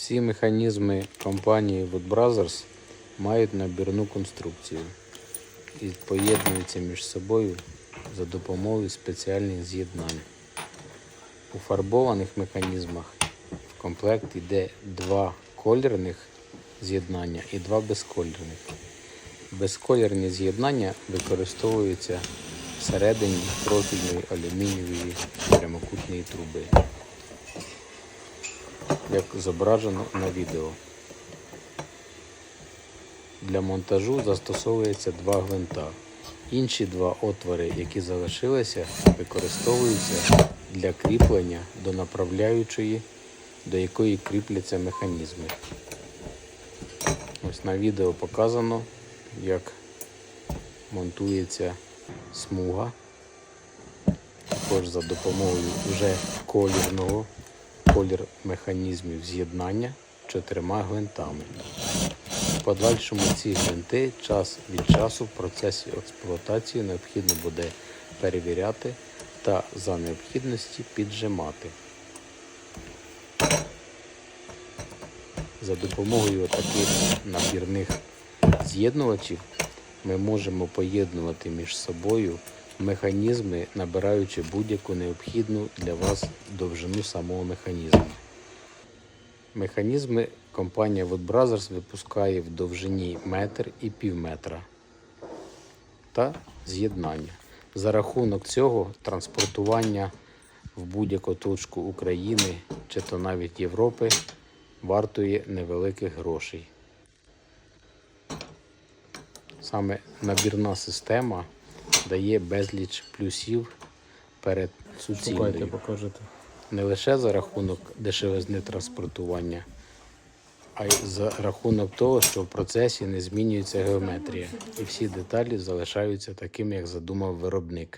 Всі механізми компанії Wood Brothers мають набірну конструкцію і поєднуються між собою за допомогою спеціальних з'єднань. У фарбованих механізмах в комплект йде два кольорних з'єднання і два безкольорних. Безколірні з'єднання використовуються всередині профільної алюмінієвої прямокутної труби, як зображено на відео. Для монтажу застосовується два гвинта. Інші два отвори, які залишилися, використовуються для кріплення до направляючої, до якої кріпляться механізми. Ось на відео показано, як монтується смуга. Також за допомогою вже колірного колір механізмів з'єднання чотирма гвинтами. В подальшому ці гвинти час від часу в процесі експлуатації необхідно буде перевіряти та за необхідності піджимати. За допомогою таких набірних з'єднувачів ми можемо поєднувати між собою механізми, набираючи будь-яку необхідну для вас довжину самого механізму. Механізми компанія Wood Brothers випускає в довжині метр і пів метра та з'єднання. За рахунок цього транспортування в будь-яку точку України чи то навіть Європи вартує невеликих грошей. Саме набірна система дає безліч плюсів перед суцільною. покажете. Не лише за рахунок дешевизни транспортування, а й за рахунок того, що в процесі не змінюється геометрія, і всі деталі залишаються такими, як задумав виробник.